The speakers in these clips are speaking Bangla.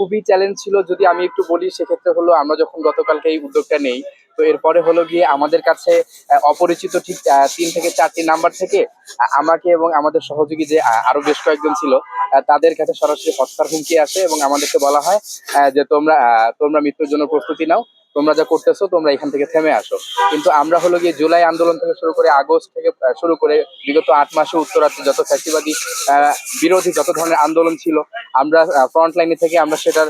খুবই চ্যালেঞ্জ ছিল, যদি আমি একটু বলি সেক্ষেত্রে হলো আমরা যখন গতকালকে এই উদ্যোগটা নেই, তো এরপরে হলো গিয়ে আমাদের কাছে অপরিচিত ঠিক তিন থেকে চারটি নাম্বার থেকে আমাকে এবং আমাদের সহযোগী যে আরও বেশ কয়েকজন ছিল তাদের কাছে সরাসরি হত্যার হুমকি আসে এবং আমাদেরকে বলা হয় যে তোমরা তোমরা মৃত্যুর জন্য প্রস্তুতি নাও। তোমরা যা করতেছো, তোমরা এখান থেকে থেমে আসো। কিন্তু আমরা হলো গিয়ে জুলাই আন্দোলন থেকে শুরু করে আগস্ট থেকে শুরু করে বিগত আট মাসে উত্তরাতে যত ফ্যাসিবাদী বিরোধী যত ধরনের আন্দোলন ছিল, আমরা ফ্রন্ট লাইনে থেকে আমরা সেটার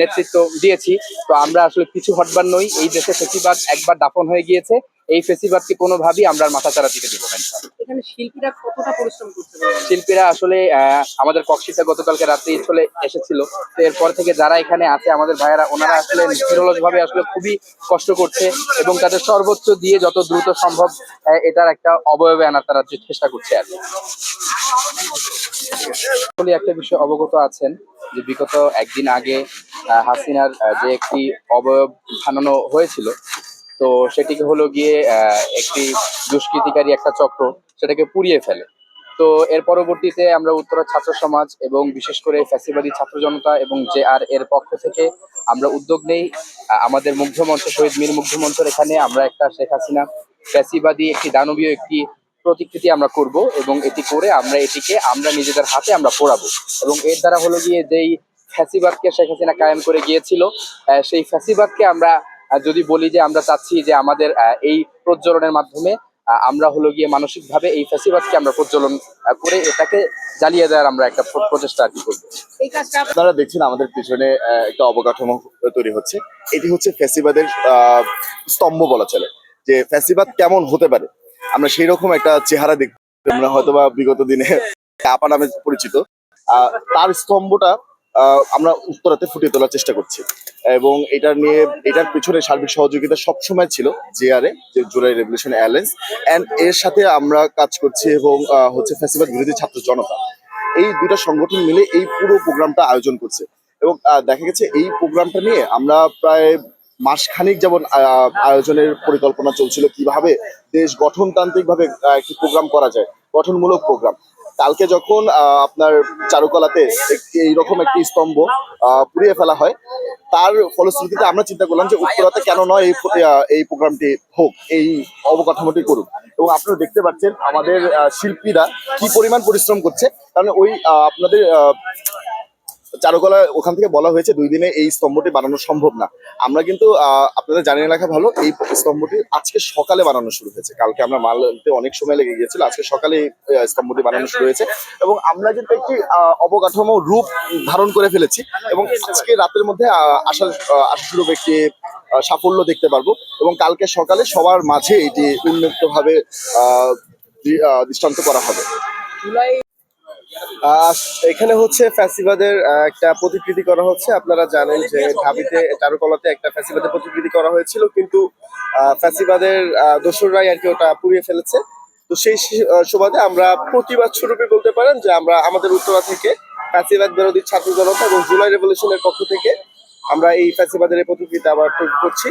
নেতৃত্ব দিয়েছি। তো আমরা আসলে কিছু হটবার নই। এই দেশে ফেসিবাদ একবার দাফন হয়ে গিয়েছে। এই ফেসিবাদকে কোনোভাবেই আমরা আর মাথাচাড়া দিতে দিব না এখানে শিল্পীরা কতটা পরিশ্রম করতে শিল্পীরা আসলে আমাদের কক্সিটা গতকালকে রাত্রে চলে এসেছিল। তো এরপর থেকে যারা এখানে আছে আমাদের ভাইয়েরা ওনারা আসলে নিরলস ভাবে আসলে খুবই কষ্ট করছে এবং তাদের সর্বোচ্চ দিয়ে যত দ্রুত সম্ভব এটার একটা অবয়বে আনার তারা চেষ্টা করছে আর। আসলে একটা বিষয় অবগত আছেন যে বিগত একদিন আগে হাসিনার যে একটি অবয়ব বানানো হয়েছিল তো সেটিকে হলো গিয়ে একটি দুষ্কৃতিকারী একটা চক্র সেটাকে পুড়িয়ে ফেলে। তো এর পরবর্তীতে আমরা উত্তরা ছাত্র সমাজ এবং বিশেষ করে ফ্যাসিবাদী ছাত্র জনতা এবং জে আর এর পক্ষ থেকে আমরা উদ্যোগ নেই। আমাদের মুগ্ধ মঞ্চ শহীদ মীর মুগ্ধ মঞ্চের এখানে আমরা একটা শেখ হাসিনা ফ্যাসিবাদী একটি দানবীয় একটি প্রতিকৃতি আমরা করব এবং এটি করে আমরা এটিকে আমরা নিজেদের হাতে আমরা পোড়াবো। এবং এর দ্বারা হলো গিয়ে যেই ফ্যাসিবাদকে শেখ হাসিনা কায়েম করে গিয়েছিল সেই ফ্যাসিবাদকে আমরা যদি বলি যে আমরা চাচ্ছি যে আমাদের আহ, এই প্রজ্বলনের মাধ্যমে আহ, আমরা হলো গিয়ে মানসিকভাবে এই ফ্যাসিবাদকে আমরা প্রজ্বলন করে এটাকে জ্বালিয়ে দেওয়ার আমরা একটা প্রচেষ্টা আর কি করব। আপনারা দেখছেন আমাদের পিছনে আহ, একটা অবকাঠামো তৈরি হচ্ছে। এটি হচ্ছে ফ্যাসিবাদের আহ, স্তম্ভ বলা চলে। যে ফ্যাসিবাদ কেমন হতে পারে? আমরা সেই রকম একটা চেহারা দেখতে আমরা হয়তো বা বিগত দিনে আপা নামে পরিচিত। আহ, তার স্তম্ভটা আমরা উত্তরাতে ফুটিয়ে তোলার চেষ্টা করছি। এবং এটা নিয়ে, এটার পিছনে সার্বিক সহযোগিতা সবসময় ছিল জেআরএ যে জুলাই রেভলিউশন এয়ারলাইন্স অ্যান্ড এর সাথে আমরা কাজ করছি এবং হচ্ছে ফ্যাসিবাদ বিরোধী ছাত্র জনতা। এই দুটা সংগঠন মিলে এই পুরো প্রোগ্রামটা আয়োজন করছে। এবং দেখা গেছে এই প্রোগ্রামটা নিয়ে আমরা প্রায় মাসখানিক যেমন আয়োজনের পরিকল্পনা চলছিল কীভাবে দেশ গঠনতান্ত্রিক ভাবে একটি প্রোগ্রাম করা যায়, গঠনমূলক প্রোগ্রাম। কালকে যখন আপনার চারুকলাতে এইরকম একটি স্তম্ভ পুড়িয়ে ফেলা হয়, তার ফলশ্রুতিতে আমরা চিন্তা করলাম যে উত্তরাতে কেন নয় এই এই প্রোগ্রামটি হোক, এই অবকাঠামোটি করুক। এবং আপনারা দেখতে পাচ্ছেন আমাদের শিল্পীরা কি পরিমাণ পরিশ্রম করছে, কারণ ওই আপনাদের চারুকলা ওখান থেকে বলা হয়েছে দুই দিনে এই স্তম্ভটি বানানো সম্ভব না। আমরা কিন্তু আপনাদের জানিয়ে রাখা ভালো এই স্তম্ভটি আজকে সকালে বানানো শুরু হয়েছে। কালকে আমরা মাল আনতে অনেক সময় লেগে গিয়েছিল আজকে সকালে এই, স্তম্ভটি বানানো শুরু হয়েছে। এবং আমরা কিন্তু একটি অবকাঠামো রূপ ধারণ করে ফেলেছি এবং আজকে রাতের মধ্যে আহ, আশা আশাস্বরূপ একটি সাফল্য দেখতে পারব। এবং কালকে সকালে সবার মাঝে এটি উন্মুক্ত ভাবে দৃষ্টান্ত করা হবে। এখানে হচ্ছে ফ্যাসিবাদের একটা প্রতিকৃতি করা হচ্ছে। আপনারা জানেন যে ঢাবিতে, চারুকলাতে একটা ফ্যাসিবাদের প্রতিকৃতি করা হয়েছিল, কিন্তু ফ্যাসিবাদের দোসররাই আর কি ওটা পুড়িয়ে ফেলেছে। তো সেই সুবাদে আমরা প্রতিবাদ স্বরূপে বলতে পারেন যে আমরা, আমাদের উত্তরা থেকে ফ্যাসিবাদ বিরোধী ছাত্র জনতা এবং জুলাই রেভলিউশনের পক্ষ থেকে আমরা এই ফ্যাসিবাদের প্রতিকৃতি আবার করছি।